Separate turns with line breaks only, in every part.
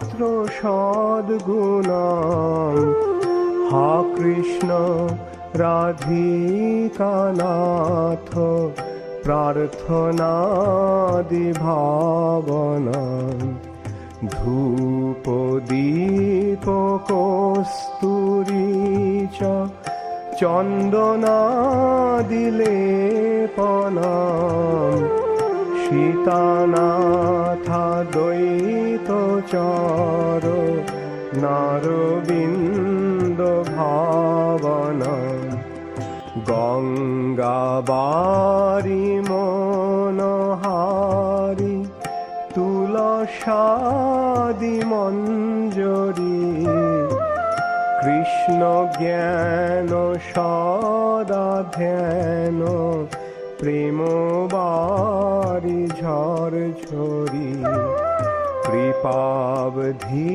মাত্র সদ্গুণাম হা কৃষ্ণ রাধিকানাথ প্রার্থনাদি ভাবনা ধূপ দীপকস্তুরি চ চন্দনাদিলে পনাম সীতানাথা দৈ চর নারবিন্দ ভাবনা। গঙ্গাবারি মনহারি, তুলসাদি মঞ্জরি। কৃষ্ণ জ্ঞান সদা ধ্যান, প্রেম বারি ঝর ঝরি কৃপাবধি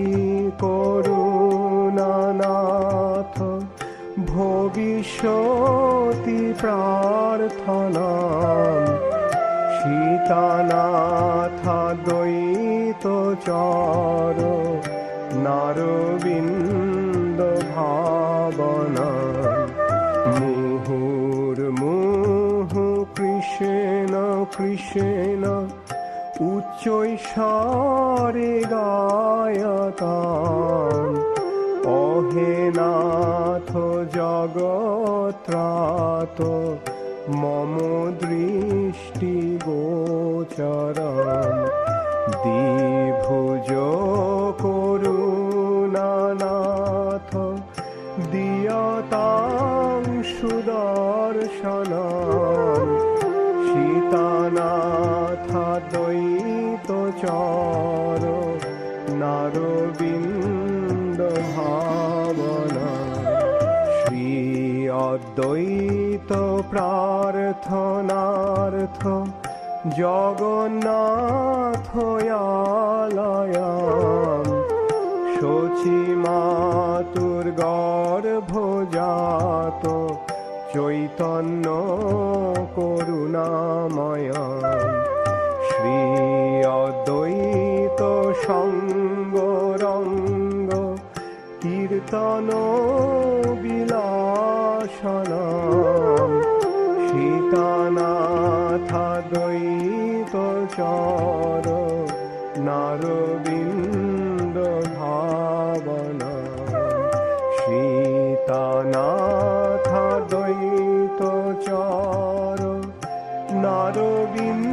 করুণানাথ ভবিষ্যতি প্রার্থনা। সীতানাথা দ্বৈত চর নারবিন্দ ভাবনা। মুহুর্মুহু কৃষ্ণ কৃষ্ণ উচ্চৈস্বরে গায়তাম। অহে নাথ জগত্রাত মম দৃষ্টি গোচরম। দ্বিভুজ করুণানাথ দিয়তাং সুদর্শনম। সীতানাথা দ্বৈত চর নারবিন্দ ভাবনা। শ্রী অদ্বৈত প্রার্থনার্থ জগন্নাথ আলয়াম। শচী মাতুর গর্ভজাত চৈতন্য করুণাময় অদ্বৈত সঙ্গরঙ্গ কীর্তন বিলাসন। সীতানাথা দ্বৈত চর নারবিন্দ ভাবনা। সীতানাথা দ্বৈত চর নারবিন্দ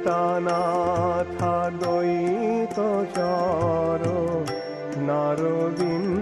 সীতানাথা দ্বৈত চর নারবিন্দ